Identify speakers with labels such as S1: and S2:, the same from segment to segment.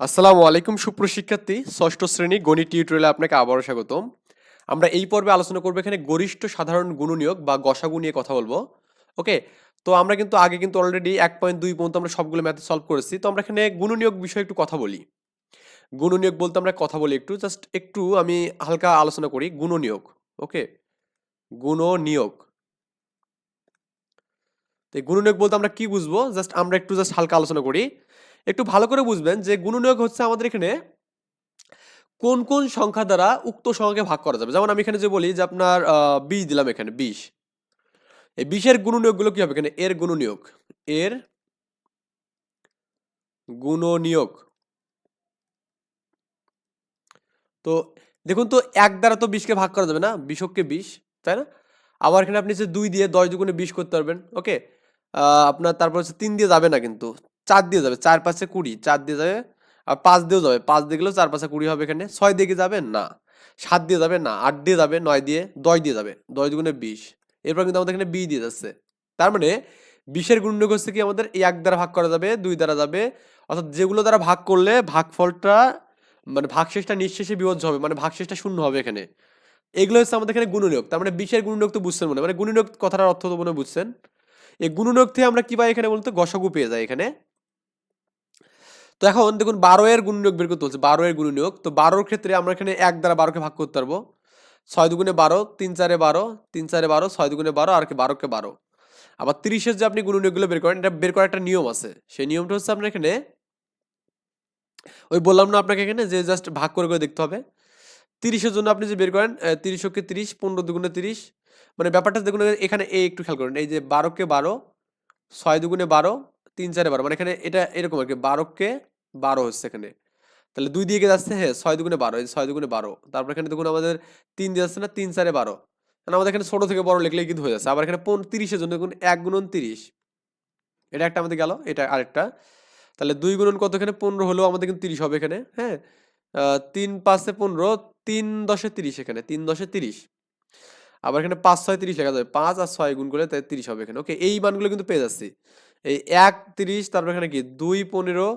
S1: আসসালামু আলাইকুম সুপ্রশিক্ষার্থী ষষ্ঠ শ্রেণি গণিত টিউটোরিয়ালে আপনাকে আবারও স্বাগতম। আমরা এই পর্বে আলোচনা করব এখানে গরিষ্ঠ সাধারণ গুণনীয়ক বা গসাগু নিয়ে কথা বলব। ওকে, তো আমরা কিন্তু আগে কিন্তু অলরেডি এক পয়েন্ট দুই পর্যন্ত আমরা সবগুলো ম্যাথ সলভ করেছি। তো আমরা এখানে গুণনীয়ক বিষয়ে একটু কথা বলি। গুণনীয়ক বলতে আমরা কথা বলি একটু জাস্ট একটু আমি হালকা আলোচনা করি। গুণনীয়ক, ওকে? গুণনীয়ক। তো গুণনীয়ক বলতে আমরা কি বুঝব? জাস্ট আমরা একটু জাস্ট হালকা আলোচনা করি। একটু ভালো করে বুঝবেন যে গুণনীয়ক হচ্ছে আমাদের এখানে কোন কোন সংখ্যা দ্বারা উক্ত সংখ্যাকে ভাগ করা যাবে। যেমন আমি এখানে যে বলি যে আপনার বিশ দিলাম এখানে, বিশ। এই বিশের গুণনীয়কগুলো কি হবে এখানে? এর গুণনীয়ক। এর গুণনীয়ক। তো দেখুন তো এক দ্বারা তো বিশকে ভাগ করা যাবে না? বিশককে বিশ, তাই না? আবার এখানে আপনি যে দুই দিয়ে দশ দুগুণে বিশ করতে পারবেন, ওকে? আপনার তারপর হচ্ছে তিন দিয়ে যাবে না কিন্তু। চার দিয়ে যাবে, চার পাঁচে কুড়ি, চার দিয়ে যাবে, আর পাঁচ দিয়েও যাবে, পাঁচ দিয়ে গেলেও চার পাঁচে কুড়ি হবে এখানে। ছয় দিয়ে কি যাবে? না। সাত দিয়ে যাবে? না। আট দিয়ে যাবে? নয় দিয়ে দশ দিয়ে যাবে। দশ দুগুণে বিশ। এরপর কিন্তু আমাদের এখানে বি দিয়ে যাচ্ছে। তার মানে বিশের গুণনীয়ক হচ্ছে কি? আমাদের এক দ্বারা ভাগ করা যাবে, দুই দ্বারা যাবে। অর্থাৎ যেগুলো দ্বারা ভাগ করলে ভাগফলটা মানে ভাগশেষটা নিঃশেষে বিভজ্য হবে মানে ভাগশেষটা শূন্য হবে এখানে। এগুলো হচ্ছে আমাদের এখানে গুণনীয়ক। তার মানে বিশের গুণনীয়ক তো বুঝছেন মনে মানে গুণনীয়ক কথাটার অর্থ তো মনে বুঝছেন? এই গুণনীয়ক থেকে আমরা কি পাই এখানে বলতে? গসাগু পেয়ে যাই এখানে। তো এখন দেখুন বারো এর গুণনীয়ক বের করতে হচ্ছে বারো এর গুণনীয়ক। তো বারোর ক্ষেত্রে আমরা এখানে এক দ্বারা বারোকে ভাগ করতে পারব। ছয় দুগুণে বারো, তিন চারে বারো, তিন চারে বারো, ছয় দুগুণে বারো, আর কি বারোকে বারো। আবার তিরিশের যে আপনি গুণনীয়কগুলো বের করেন, এটা বের করার একটা নিয়ম আছে। সেই নিয়মটা হচ্ছে আপনার এখানে ওই বললাম না আপনাকে এখানে যে জাস্ট ভাগ করে করে দেখতে হবে। তিরিশের জন্য আপনি যে বের করেন তিরিশকে তিরিশ, পনেরো দুগুণে তিরিশ। মানে ব্যাপারটা দেখুন, এখানে এই একটু খেয়াল করেন, এই যে বারোকে বারো, ছয় দুগুণে বারো তিন, চারে বারো। মানে এখানে এটা এরকম আর কি বারোকে বারো হচ্ছে এখানে। তাহলে দুই দিয়ে যাচ্ছে? হ্যাঁ ছয় দুগুণে বারো। এই ছয় দুগুণে বারো। তারপর এখানে দেখুন আমাদের তিন দিয়ে যাচ্ছে না? তিন, চারে বারো। কারণ আমাদের এখানে ছোট থেকে বড় লিখলেই কিন্তু হয়ে যাচ্ছে। আবার এখানে পন তিরিশের জন্য দেখুন এক গুণন তিরিশ। এটা একটা আমাদের গেল, এটা আরেকটা। তাহলে দুই গুণন কত এখানে? পনেরো হলেও আমাদের কিন্তু তিরিশ হবে এখানে হ্যাঁ? তিন পাঁচে পনেরো, তিন দশে তিরিশ এখানে, তিন দশে তিরিশ। আবার এখানে পাঁচ, ছয়, তিরিশ লেখা যাবে। পাঁচ আর ছয় গুণ করলে তাই তিরিশ হবে এখানে। ওকে, এই মানগুলো কিন্তু পেয়ে যাচ্ছি। এই এক তিরিশ, তারপর এখানে কি? দুই পনেরো,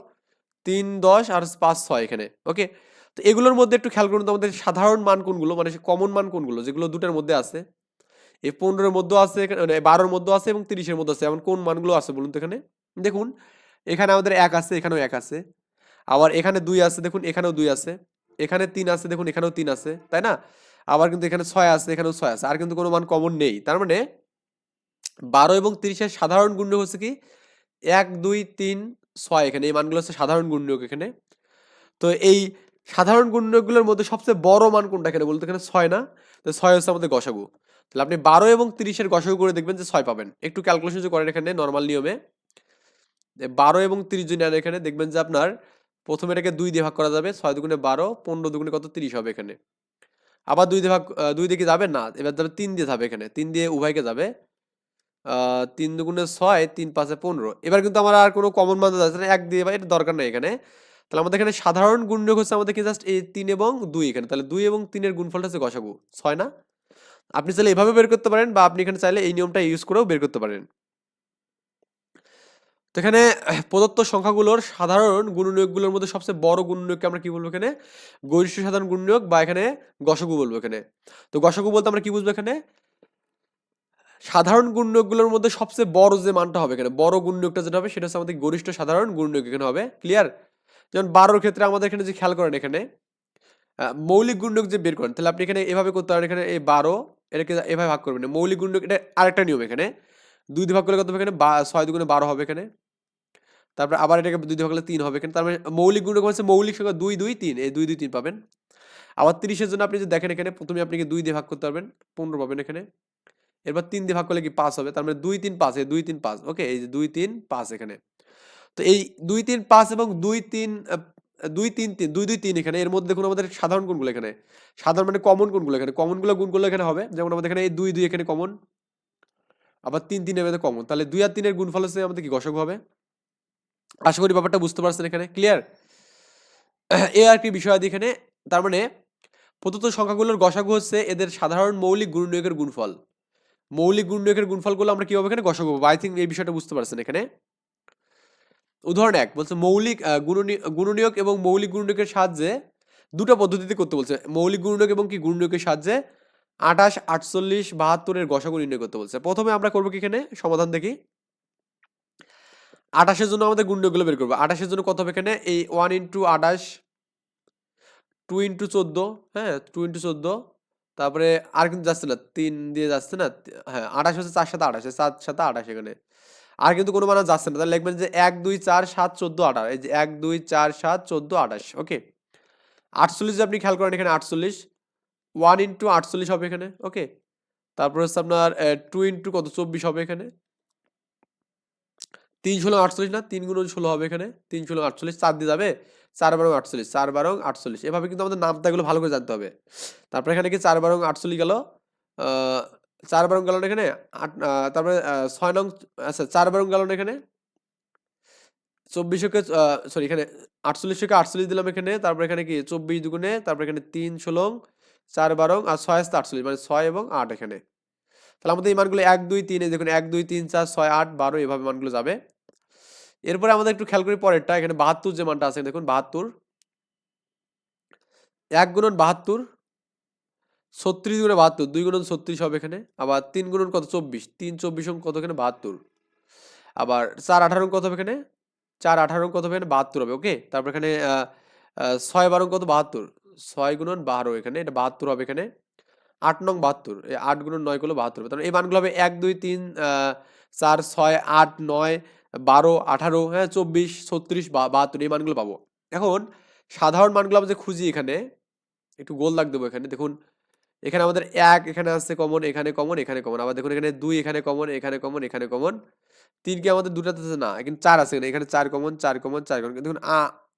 S1: তিন দশ আর পাঁচ ছয় এখানে ওকে তো এগুলোর মধ্যে একটু খেয়াল করুন তো আমাদের সাধারণ মান কোনগুলো? মানে কমন মান কোনগুলো? যেগুলো দুটার মধ্যে আছে। এই পনেরোর মধ্যেও আছে মানে বারোর মধ্যেও আছে এবং তিরিশের মধ্যে আছে। এমন কোন মানগুলো আছে বলুন তো এখানে? দেখুন, এখানে আমাদের এক আছে, এখানেও এক আছে। আবার এখানে দুই আছে, দেখুন, এখানেও দুই আছে। এখানে তিন আছে, দেখুন, এখানেও তিন আছে, তাই না? আবার কিন্তু এখানে ছয় আছে, এখানেও ছয় আছে। আর কিন্তু কোনো মান কমন নেই। তার মানে বারো এবং তিরিশের সাধারণ গুণ্য হচ্ছে কি? এক, দুই, তিন, ছয় এখানে। এই মানগুলো হচ্ছে সাধারণ গুণ্যক এখানে। তো এই সাধারণ গুণ্যকগুলোর মধ্যে সবচেয়ে বড় মান কোনটা এখানে বলতে? এখানে ছয় না? তো ছয় হচ্ছে আমাদের গসাগু। তাহলে আপনি বারো এবং তিরিশের গসাগু করে দেখবেন যে ছয় পাবেন। একটু ক্যালকুলেশন যে করেন এখানে নর্মাল নিয়মে। বারো এবং তিরিশ যদি নেন এখানে, দেখবেন যে আপনার প্রথমে এটাকে দুই দিয়ে ভাগ করা যাবে। ছয় দুগুণে বারো, পনেরো দুগুণে কত? তিরিশ হবে এখানে। আবার দুই দিয়ে ভাগ দুই দিকে যাবে? না। এবার যাবে তিন দিয়ে যাবে এখানে। তিন দিয়ে উভয়কে যাবে। তিন দুগুণে ছয়, তিন পাঁচে পনেরো। এবার কিন্তু আমার আর কোনো কমন মান যাচ্ছে না এক দিয়ে বা এটা দরকার নেই এখানে। তাহলে আমাদের এখানে সাধারণ গুণযোগ হচ্ছে আমাদের কি জাস্ট এই তিন এবং দুই এখানে। তাহলে দুই এবং তিনের গুণফলটা হচ্ছে গসাগু ছয় না? আপনি চাইলে এভাবে বের করতে পারেন বা আপনি এখানে চাইলে এই নিয়মটা ইউজ করেও বের করতে পারেন। তো এখানে প্রদত্ত সংখ্যাগুলোর সাধারণ গুণনীয়কগুলোর মধ্যে সবচেয়ে বড় গুণনীয়ককে আমরা কি বলব এখানে? গরিষ্ঠ সাধারণ গুণনীয়ক বা এখানে গসাগু বলব এখানে। তো গসাগু বলতে আমরা কি বুঝব এখানে? সাধারণ গুণনীয়কগুলোর মধ্যে সবচেয়ে বড় যে মানটা হবে এখানে, বড় গুণনীয়কটা যেটা হবে, সেটা হচ্ছে আমাদের গরিষ্ঠ সাধারণ গুণনীয়ক এখানে হবে ক্লিয়ার যেমন বারোর ক্ষেত্রে আমাদের এখানে যে খেয়াল করেন এখানে মৌলিক গুণনীয়ক যে বের করেন, তাহলে আপনি এখানে এভাবে করতে পারেন, এখানে এই বারো, এটাকে এভাবে ভাগ করবেন, মৌলিক গুণনীয়ক, এটা আরেকটা নিয়ম এখানে, দুই ভাগ করলে কত হবে এখানে? ছয় দুগুণে বারো হবে এখানে, তারপর আবার এটাকে দুই ভাগ করলে তিন হবে এখানে তারপরে মৌলিক গুণনীয়ক হচ্ছে মৌলিক সংখ্যা দুই দুই, তিন, এই দুই দুই, তিন পাবেন। আবার তিরিশের জন্য আপনি যদি দেখেন এখানে, প্রথমে আপনি দুই দিয়ে ভাগ করতে পারবেন, পনেরো পাবেন এখানে। এরপর তিন দিয়ে ভাগ করলে কি পাঁচ হবে? তার মানে দুই তিন পাঁচ, এই দুই তিন পাঁচ ওকে এই যে দুই তিন পাঁচ এখানে। তো এই দুই তিন পাঁচ এবং দুই তিন দুই তিন তিন, দুই দুই তিন এখানে, এর মধ্যে দেখুন আমাদের সাধারণ কোনগুলো এখানে। সাধারণ মানে কমন কোনগুলো এখানে। কমনগুলো গুণ করলে এখানে হবে। যেমন আমাদের এখানে এই দুই দুই এখানে কমন আবার তিন তিন এর কমন তাহলে দুই আর তিনের গুণফল হচ্ছে আমাদের কি গসক হবে? আশা করি ব্যাপারটা বুঝতে পারছেন এখানে ক্লিয়ার এ আর কি বিষয় এখানে, তার মানে প্রদত্ত সংখ্যাগুলোর গসাগু হচ্ছে এদের সাধারণ মৌলিক গুণনীয়কের গুণফল। মৌলিক গুণনীয়কের গুণফলগুলো আমরা কীভাবে এখানে গসাগু পাবো আই থিঙ্ক এই বিষয়টা বুঝতে পারছেন এখানে। উদাহরণ এক, বলছে মৌলিক গুণনীয়ক এবং মৌলিক গুণনীয়কের সাহায্যে দুটো পদ্ধতিতে করতে বলছে। মৌলিক গুণনীয়ক এবং কি গুণনীয়কের সাহায্যে আঠাশ, আটচল্লিশ বাহাত্তরের গসাগু নির্ণয় করতে বলছে। প্রথমে আমরা করব কি এখানে? সমাধান দেখি। আঠাশের জন্য আমাদের গুণনীয়কগুলো বের করব। আঠাশের জন্য কত হবে এখানে? এই ওয়ান ইন্টু আঠাশ টু ইন্টু চোদ্দ হ্যাঁ টু ইন্টু চোদ্দ তারপরে আর কিন্তু যাচ্ছে না, তিন দিয়ে যাচ্ছে না হ্যাঁ আঠাশ হচ্ছে চার সাথে আঠাশ সাত সাথে আঠাশ এখানে। আর কিন্তু কোনো মানে যাচ্ছে না, তাহলে লিখবেন যে এক, দুই, চার, সাত, চোদ্দ, আঠাশ, এই যে এক, দুই, চার, সাত, চোদ্দ, আঠাশ, ওকে? আটচল্লিশ আপনি খেয়াল করেন এখানে আটচল্লিশ ওয়ান ইন্টু আটচল্লিশ হবে এখানে, ওকে? তারপর হচ্ছে আপনার টু ইন্টু কত? চব্বিশ হবে এখানে। তিন ষোলো আটচল্লিশ না, তিন গুণ ষোলো হবে এখানে, তিন ষোলো আটচল্লিশ, চার দিয়ে যাবে। চার বারং আটচল্লিশ, চার বারং আটচল্লিশ। এভাবে কিন্তু আমাদের নামতাগুলো ভালো করে জানতে হবে। তারপরে এখানে কি চার বারং আটচল্লিশ গেল। চার বারং গেল এখানে? আট তারপরে ছয় নং আচ্ছা চার বারং গেল এখানে? চব্বিশকে সরি এখানে আটচল্লিশকে আটচল্লিশ দিলাম এখানে। তারপর এখানে কি? চব্বিশ দুগুণে, তারপর এখানে তিন ষোলো চার বারং, আর ছয় আসতে আটচল্লিশ মানে ছয় এবং আট এখানে। তাহলে আমাদের এই মানগুলো এক, দুই, তিন দেখুন, এক, দুই, তিন, চার, ছয়, আট, বারো, এভাবে মানগুলো যাবে। এরপরে আমাদের একটু খেয়াল করি পরেরটা, এখানে বাহাত্তর যে মানটা আছে, দেখুন বাহাত্তর। এক গুণন বাহাত্তর, ছত্রিশ গুণে বাহাত্তর, দুই গুণন ছত্রিশ হবে এখানে, আবার তিন গুণন কত? চব্বিশ। তিন, চব্বিশ কত এখানে? বাহাত্তর। আবার চার, আঠারো কত হবে এখানে? চার, আঠারো কত হবে এখানে? বাহাত্তর হবে, ওকে? তারপর এখানে ছয় বারো কত? বাহাত্তর। ছয় গুণন বারো এখানে, এটা বাহাত্তর হবে এখানে। আট নং বাহাত্তর, এই আট গুণন নয় করলে বাহাত্তর হবে। তাহলে এই মানগুলো হবে এক, দুই, তিন চার, ছয়, আট, নয় বারো, আঠারো হ্যাঁ চব্বিশ, ছত্রিশ বা বাহাত্তর এই মানগুলো পাবো। এখন সাধারণ মানগুলো আমরা যে খুঁজি এখানে, একটু গোল দাগ দেবো এখানে। দেখুন, এখানে আমাদের এক, এখানে আসছে কমন, এখানে কমন এখানে কমন। আবার দেখুন, এখানে দুই, এখানে কমন এখানে কমন এখানে কমন। তিন কি আমাদের দুটাতে আছে না, এখানে চার আছে এখানে। চার কমন চার কমন চার কমন। দেখুন, আ,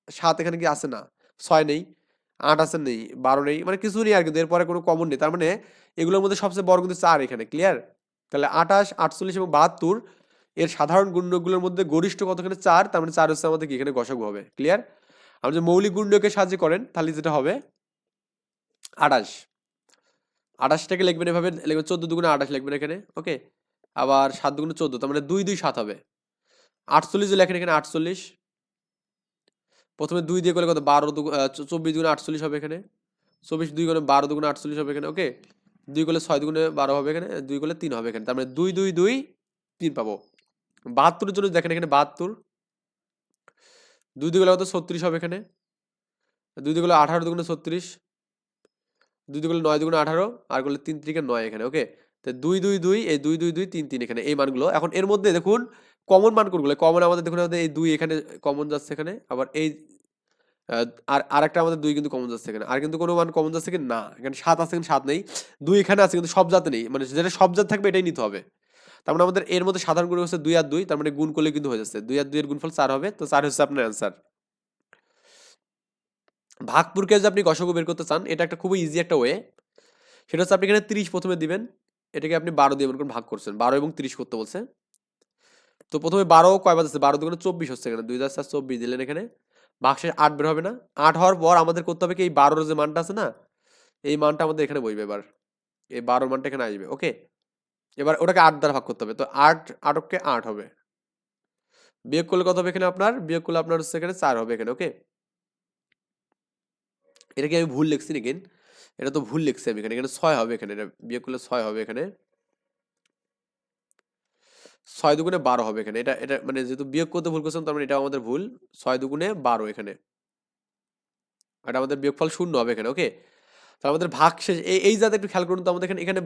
S1: সাত এখানে কি আছে না? ছয় নেই, আট আছে নেই, বারো নেই মানে কিছু নেই আর কিন্তু। এরপরে কোনো কমন নেই। তার মানে এগুলোর মধ্যে সবচেয়ে বড় কিন্তু চার এখানে ক্লিয়ার তাহলে আঠাশ, আটচল্লিশ এবং বাহাত্তর এর সাধারণ গুণগুলোর মধ্যে গরিষ্ঠ কতখানে? চার, তার মানে চার হচ্ছে আমাদের কি? এখানে গসাগু হবে। ক্লিয়ার আপনি যদি মৌলিক গুণকে সাহায্য করেন, তাহলে যেটা হবে? আঠাশ। আঠাশটাকে লিখবেন এভাবে, লিখবেন চোদ্দ দুগুণে আঠাশ লিখবেন এখানে ওকে আবার সাত দুগুণে চোদ্দ, তার মানে দুই দুই সাত হবে। আটচল্লিশ লেখেন এখানে আটচল্লিশ। প্রথমে দুই দিয়ে করলে কত? বারো দু চব্বিশ দুগুণে আটচল্লিশ হবে এখানে। চব্বিশ দুই গুণে বারো দুগুণে আটচল্লিশ হবে এখানে ওকে দুই করলে ছয় দুগুণে বারো হবে এখানে, দুই করলে তিন হবে এখানে, তার মানে দুই দুই দুই তিন পাবো। বাহাত্তরের জন্য দেখেন এখানে বাহাত্তর। দুই দুগুলো কত? ছত্রিশ হবে এখানে। দুই দুগুলো আঠারো দুগুণে ছত্রিশ। দুই দুগুলো নয় দুগুণে আঠারো। আর করলে তিন তিরিকে নয় এখানে ওকে তো দুই দুই দুই এই দুই দুই দুই তিন তিন এখানে এই মানগুলো। এখন এর মধ্যে দেখুন কমন মান কোনগুলো? কমন আমাদের দেখুন আমাদের এই দুই এখানে কমন যাচ্ছে এখানে আবার এই আহ, আর আরেকটা আমাদের দুই কিন্তু কমন যাচ্ছে এখানে। আর কিন্তু কোনো মান কমন যাচ্ছে কি? না। এখানে সাত আছে কিন্তু সাত নেই। দুই এখানে আছে কিন্তু সব জাতে নেই। মানে যেটা সব জাত থাকবে এটাই নিতে হবে। তার মানে আমাদের এর মধ্যে সাধারণ গুণ হচ্ছে দুই আর দুই, তার মানে গুণ করলে কিন্তু হয়ে যাচ্ছে। দুই আর দুইয়ের গুণফল চার হবে, তো চার হচ্ছে আপনার অ্যান্সার ভাগপুরকে যদি আপনি গসগু বের করতে চান, এটা একটা খুবই ইজি একটা ওয়ে সেটা হচ্ছে আপনি এখানে তিরিশ প্রথমে দিবেন, এটাকে আপনি বারো দিয়ে মনে ভাগ করছেন, বারো এবং তিরিশ করতে বলছে। তো প্রথমে বারো কয় বাজাচ্ছে? বারো দুগুণে চব্বিশ হচ্ছে এখানে, দুই হাজার চার চব্বিশ দিলেন এখানে, ভাগ ভাগশেষ আট বের হবে না। আট হওয়ার পর আমাদের করতে হবে কি? এই বারোর যে মানটা আছে না, এই মানটা আমাদের এখানে বইবে এবার, এই বারোর মানটা এখানে আসবে ওকে এবার ওটাকে আট দ্বারা ভাগ করতে হবে। তো আট আটককে আট হবে। বিয়োগ করলে কত হবে এখানে আপনার? বিয়োগ করলে আপনার হচ্ছে এখানে চার হবে এখানে, ওকে? এটা কি আমি ভুল লিখছি নাকি এটা তো ভুল লিখছি আমি এখানে। এখানে ছয় হবে এখানে। এটা বিয়োগ করলে ছয় হবে এখানে। ছয় দুগুণে বারো হবে এখানে। এটা এটা মানে যেহেতু বিয়োগ করতে ভুল করছিলাম তার মানে এটা আমাদের ভুল। ছয় দুগুণে বারো এখানে। এটা আমাদের বিয়োগফল শূন্য হবে এখানে, ওকে? তাহলে আমাদের ভাগ শেষ এই এই যাতে একটু খেয়াল করুন তো, আমাদের এখানে এখানে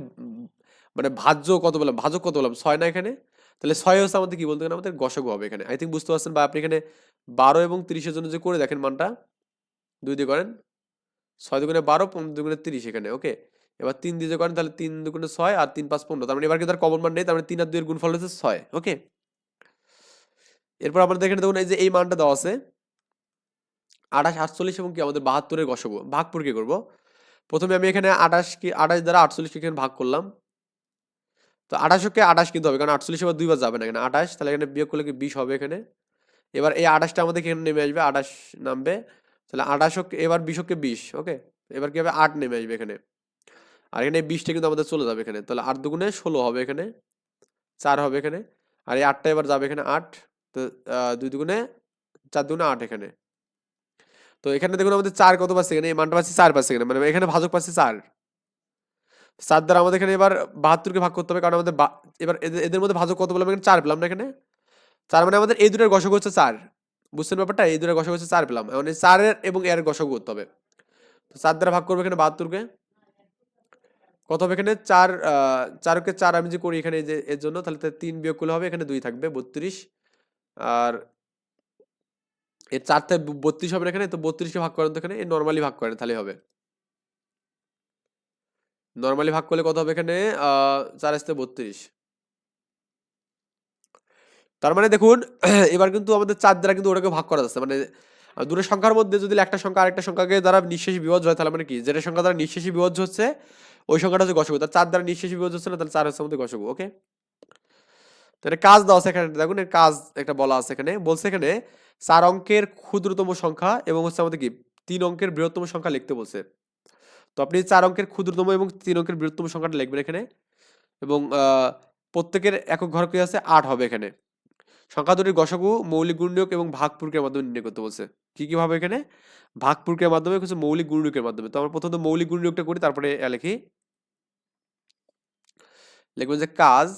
S1: মানে ভাজ্য কত বললাম? ভাজক কত বললাম? ছয় না এখানে? তাহলে ছয় হচ্ছে আমাদের কি বলতে গেলে আমাদের গসগু হবে এখানে। আই থিঙ্ক বুঝতে পারছেন বা আপনি এখানে বারো এবং তিরিশের জন্য যে করে দেখেন মানটা, দুই দিয়ে করেন। ছয় দুগুণে বারো, পনেরো দুগুণে তিরিশ এখানে ওকে এবার তিন দিয়ে করেন, তাহলে তিন দুগুণে ছয় আর তিন পাঁচ পনেরো। তার মানে এবার কিন্তু আর কমন মান নেই, তার মানে তিন আর দুইয়ের গুণফল হচ্ছে ছয় ওকে এরপর আমাদের এখানে দেখুন, এই যে এই মানটা দেওয়া আছে, আঠাশ, আটচল্লিশ এবং কি আমাদের বাহাত্তরের গসগু। ভাগ পর কি করব? প্রথমে আমি এখানে আঠাশ কি, আঠাশ দ্বারা আটচল্লিশকে এখানে ভাগ করলাম। তো আঠাশকে আঠাশ কিন্তু হবে, কারণ আটচল্লিশ এবার দুইবার যাবে না এখানে। আঠাশ, তাহলে এখানে বিয়োগ করলে কি বিশ হবে এখানে? এবার এই আঠাশটা আমাদের এখানে নেমে আসবে? আঠাশ নামবে। তাহলে আঠাশকে, এবার বিশকে বিশ, ওকে? এবার কি হবে? আট নেমে আসবে এখানে। আর এখানে বিশটা কিন্তু আমাদের চলে যাবে এখানে। তাহলে আট দুগুণে ষোলো হবে এখানে। চার হবে এখানে। আর এই আটটা এবার যাবে এখানে আট। তো দুই দুগুণে চার দুগুণে আট এখানে। তো এখানে দেখুন আমাদের চার কত পাচ্ছে এখানে? এই মানটা পাচ্ছি চার পাচ্ছে এখানে। মানে এখানে ভাজক পাচ্ছে চার। চার দ্বারা আমাদের এখানে এবার বাহাত্তরকে ভাগ করতে হবে, কারণ আমাদের এবার এদের মধ্যে ভাজক কত বললাম এখানে? চার পেলাম না এখানে? চার মানে আমাদের এই দুটোর গসক হচ্ছে চার। বুঝছেন ব্যাপারটা? এই দুটোর গসক হচ্ছে চার পেলাম। মানে চারের এবং এর গসক করতে হবে। তো চার দ্বারা ভাগ করব এখানে বাহাত্তরকে। কত হবে এখানে? চার চারকে চার আমি যে করি এখানে যে, এর জন্য, তাহলে তিন বিয়োগ করলে হবে, এখানে দুই থাকবে, বত্রিশ। আর এর চারটা বত্রিশ হবে এখানে, তো বত্রিশকে ভাগ করেন তো এখানে নর্মালি ভাগ করেন তাহলে হবে। নর্মালি ভাগ করলে কত হবে এখানে? চার আসতে বত্রিশ। তার মানে দেখুন, এবার কিন্তু আমাদের চার দ্বারা কিন্তু ওটাকে ভাগ করা যাচ্ছে। মানে দুটো সংখ্যার মধ্যে যদি একটা সংখ্যা আরেকটা সংখ্যাকে দ্বারা নিঃশেষী বিভাজ্য হয়, তাহলে মানে কি? যেটা সংখ্যা দ্বারা নিঃশেষী বিভাজ্য হচ্ছে, ওই সংখ্যাটা হচ্ছে গসগু। তার চার দ্বারা নিঃশেষী বিভাজ্য হচ্ছে না, তাহলে চার হচ্ছে আমাদের গসগু ওকে তো এটা কাজ দেওয়া আছে এখানে, দেখুন কাজ একটা বলা আছে এখানে। বলছে এখানে, চার অঙ্কের ক্ষুদ্রতম সংখ্যা এবং হচ্ছে আমাদের কি? তিন অঙ্কের বৃহত্তম সংখ্যা লিখতে বলছে। তো আপনি চার অঙ্কের ক্ষুদ্রতম এবং তিন অঙ্কের বৃহত্তম সংখ্যাটা লিখবেন এখানে। এবং প্রত্যেকের একক ঘর কি আছে? আট হবে এখানে। সংখ্যা দুটির গসাগু মৌলিক গুণনীয়ক এবং ভাগ প্রক্রিয়ার মাধ্যমে নির্ণয় করতে বলছে। কি কি ভাবে এখানে? ভাগ প্রক্রিয়ার মাধ্যমে কিছু মৌলিক গুণনীয়কের মাধ্যমে। তো আমরা প্রথমত মৌলিক গুণনীয়কটা করি, তারপরে লিখি। লিখবেন যে কাজ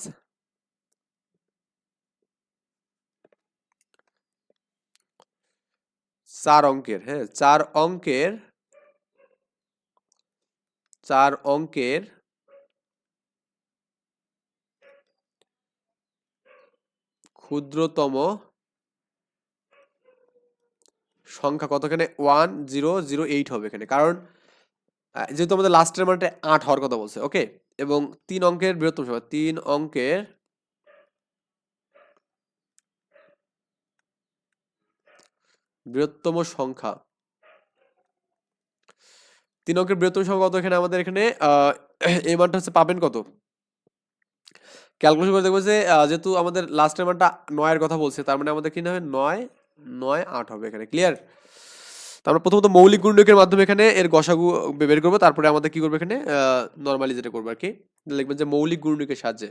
S1: চার অঙ্কের হ্যাঁ চার অঙ্কের চার অঙ্কের ক্ষুদ্রতম সংখ্যা কত এখানে ওয়ান, জিরো জিরো, এইট হবে এখানে। কারণ যেহেতু আমাদের লাস্টের মানটা আট হওয়ার কথা বলছে ওকে এবং তিন অঙ্কের বৃহত্তম সংখ্যা, তিন অঙ্কের বৃহত্তম সংখ্যা তিন অঙ্কের বৃহত্তম সংখ্যা কত এখানে? আমাদের এখানে এই মানটা হচ্ছে পাবেন কত? ক্যালকুলেশন করে দেখব যে যেহেতু আমাদের লাস্টের মানটা নয়ের কথা বলছে, তার মানে আমাদের কি হবে? নয় নয়, আট হবে এখানে ক্লিয়ার আমরা প্রথমত মৌলিক গুণনীয়কের মাধ্যমে এখানে এর গসাগু বের করব, তারপরে আমাদের কি করব এখানে? নর্মালি যেটা করব আর কি। লিখবেন যে মৌলিক গুণনীয়কের সাহায্যে।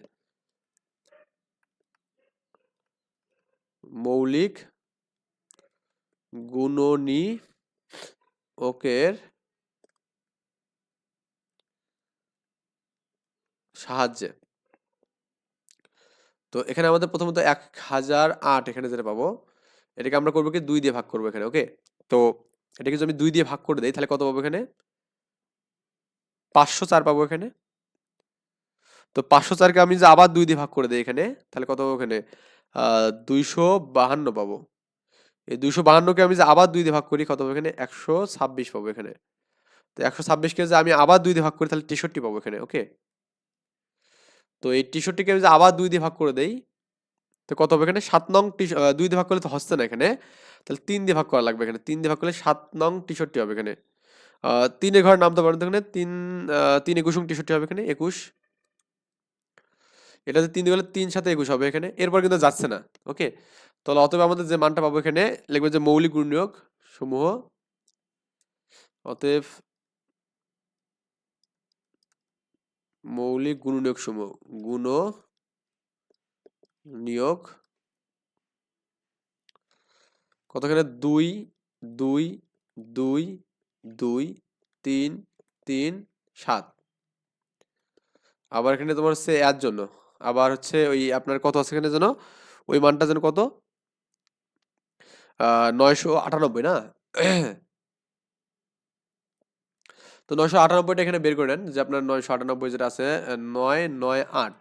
S1: মৌলিক গুণনী ওকের সাহায্যে। তো এখানে আমাদের প্রথমত এক হাজার আট এখানে যেটা পাবো, এটাকে আমরা করব কি দুই দিয়ে ভাগ করব এখানে ওকে তো এটাকে যদি আমি দুই দিয়ে ভাগ করে দেই, তাহলে কত পাবো এখানে? পাঁচশো চার পাবো এখানে। তো পাঁচশো চারকে আমি যে আবার দুই দিয়ে ভাগ করে দিই এখানে, তাহলে কত পাবো এখানে? দুইশো বাহান্ন পাবো। এই দুইশো বাহান্নকে আমি যে আবার দুই দিয়ে ভাগ করি, কত পাবো এখানে? একশো ছাব্বিশ পাবো এখানে। তো একশো ছাব্বিশকে যে আমি আবার দুই দিয়ে ভাগ করি, তাহলে তেষট্টি পাবো এখানে ওকে তো এই তেষট্টিকে আমি যে আবার দুই দিয়ে ভাগ করে দেই তো কত হবে এখানে? সাত নং টি- দুই দিয়ে ভাগ করলে তো হচ্ছে না এখানে। তাহলে তিন দিয়ে ভাগ করা লাগবে এখানে। তিন দিয়ে ভাগ করলে সাত নং তেষট্টি হবে এখানে। আহ, তিনের ঘরের নামতে পারেন এখানে? তিন তিন একুশ তেষট্টি হবে এখানে একুশ। এটাতে তিন দিয়ে গেলে তিন সাথে একুশ হবে এখানে। এরপর কিন্তু যাচ্ছে না ওকে? তাহলে অতএব আমাদের যে মানটা পাবো এখানে লিখবে যে মৌলিক গুণনীয়ক সমূহ। অতএব মৌলিক গুণনীয়ক সমূহ গুণ, নিয়োগ, কতখানে? দুই দুই দুই দুই, তিন তিন, সাত। আবার এখানে তোমার হচ্ছে এর জন্য। আবার হচ্ছে ওই আপনার কত আছে এখানে যেন? ওই মানটা যেন কত? নয়শো আটানব্বই না? তো নয়শো আটানব্বইটা এখানে বের করে নেন, যে আপনার নয়শো আটানব্বই যেটা আছে নয় নয় আট।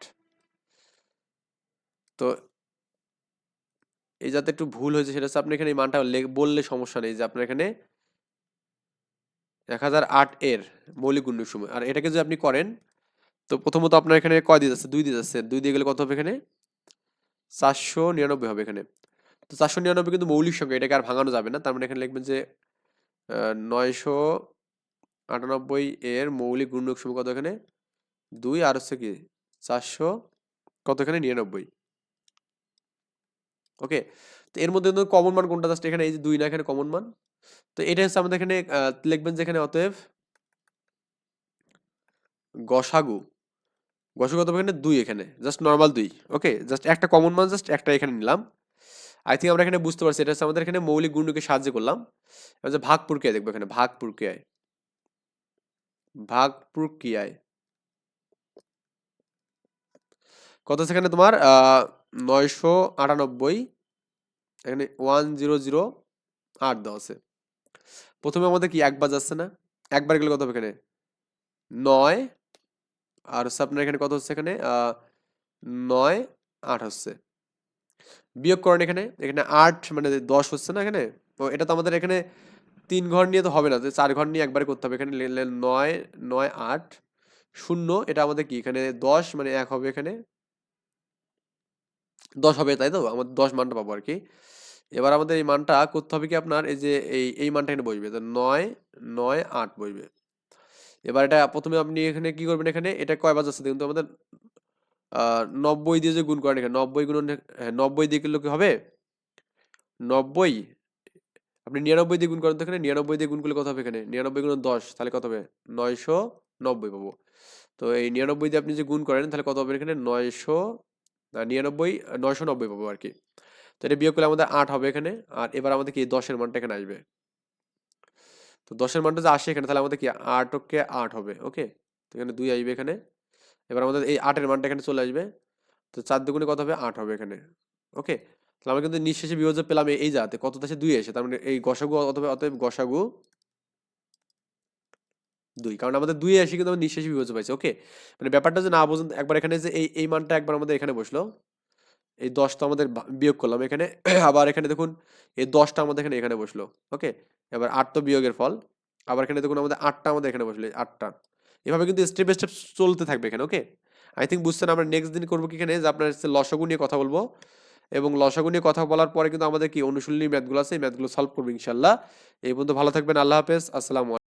S1: তো এই যাতে একটু ভুল হয়েছে সেটা হচ্ছে আপনি এখানে এই মানটা বললে সমস্যা নেই যে আপনার এখানে এক হাজার আট এর মৌলিক গুণনীয়ক সময়। আর এটাকে যদি আপনি করেন, তো প্রথমত আপনার এখানে কয় দিয়ে যাচ্ছে? দুই দিয়ে যাচ্ছে। দুই দিয়ে গেলে কত হবে এখানে? চারশো নিরানব্বই হবে এখানে। তো চারশো নিরানব্বই কিন্তু মৌলিক সংখ্যা, এটাকে আর ভাঙানো যাবে না। তার মানে এখানে লিখবেন যে নয়শো আটানব্বই এর মৌলিক গুণনীয়ক সময় কত এখানে? দুই, আর হচ্ছে কি, চারশো কত এখানে? নিরানব্বই। ওকে, তো এর মধ্যে কমন মান কোনটা? জাস্ট এখানে এই যে দুই না, এখানে কমন মান। তো এটা হচ্ছে আমাদের এখানে লিখবেন যে এখানে অতএব গসাগু। গসাগু কত হবে এখানে দুই এখানে জাস্ট নর্মাল দুই। ওকে জাস্ট একটা কমন মান জাস্ট একটা এখানে নিলাম। আই থিঙ্ক আমরা এখানে বুঝতে পারছি, এটা হচ্ছে আমাদের এখানে মৌলিক গুণকে সাহায্য করলাম। এবার যে ভাগ প্রক্রিয়া দেখব এখানে, ভাগ প্রক্রিয়ায়। ভাগ প্রক্রিয়ায়। কত এখানে তোমার? নয়শো আটানব্বই, এখানে ওয়ান জিরো জিরো আট দেওয়া আছে। প্রথমে আমাদের কি একবার যাচ্ছে না? একবার গেলে কত হবে এখানে? নয়, আর হচ্ছে আপনার এখানে কত হচ্ছে এখানে? নয়, আট হচ্ছে। বিয়োগ করেন এখানে এখানে আট মানে দশ হচ্ছে না এখানে? তো এটা তো আমাদের এখানে তিন ঘর নিয়ে তো হবে না চার ঘর নিয়ে একবারে করতে হবে। এখানে নয় নয়, আট, শূন্য, এটা আমাদের কি? এখানে দশ মানে এক হবে এখানে। দশ হবে, তাই তো? আমাদের দশ মানটা পাবো আর কি। এবার আমাদের এই মানটা করতে হবে কি আপনার? এই যে এই এই মানটা এখানে বসবে, তো নয় নয়, আট বসবে। এবার এটা প্রথমে আপনি এখানে কি করবেন এখানে? এটা কয় বাজাচ্ছে দেখুন তো? আমাদের নব্বই দিয়ে যে গুণ করেন এখানে, নব্বই গুণ হ্যাঁ নব্বই দিয়ে কি হবে? নব্বই আপনি নিরানব্বই দিয়ে গুণ করেন তো এখানে, নিরানব্বই দিয়ে গুণ করলে কত হবে এখানে? নিরানব্বই গুণ দশ, তাহলে কত হবে? নয়শো নব্বই পাবো। তো এই নিরানব্বই দিয়ে আপনি যে গুণ করেন, তাহলে কত হবে এখানে? নয়শো নিরানব্বই নয়শো নব্বই পাবো আর কি। তো এটা বিয়োগ করলে আমাদের আট হবে এখানে, আর এবার আমাদের কি দশের মানটা এখানে আসবে? তো দশের মানটা যে আসে এখানে, তাহলে আমাদের কি আট ওকে আট হবে, ওকে? তো এখানে দুই আসবে এখানে। এবার আমাদের এই আটের মানটা এখানে চলে আসবে। তো চার দুগুণে কত হবে? আট হবে এখানে, ওকে? তাহলে আমরা কিন্তু নিঃশেষে বিভাজ্য পেলাম এই- জাতে কত দেশে দুই এসে? তার মানে এই গসাগু অথবা অতএব গসাগু দুই। কারণ আমাদের দুই আসি কিন্তু আমরা নিঃশেষে বিভাজ্য পাইছি। ওকে? মানে ব্যাপারটা যে না বোঝেন একবার এখানে যে এই এই মানটা একবার আমাদের এখানে বসল। এই দশটা আমাদের বিয়োগ করলাম এখানে। আবার এখানে দেখুন, এই দশটা আমাদের এখানে এখানে বসল। ওকে? এবার আট তো বিয়োগের ফল। আবার এখানে দেখুন, আমাদের আটটা আমাদের এখানে বসল আটটা এভাবে কিন্তু স্টেপ স্টেপ চলতে থাকবে এখানে, ওকে? আই থিঙ্ক বুঝছেন, আমরা নেক্সট দিন করব কি এখানে? যে আপনার লসগু নিয়ে কথা বলব। এবং লসাগু নিয়ে কথা বলার পরে কিন্তু আমাদের কি অনুশীলনী ম্যাথগুলো আছে, এই ম্যাথগুলো সলভ করব ইনশাল্লাহ এই পর্যন্ত ভালো থাকবেন, আল্লাহ হাফেজ, আসসালামু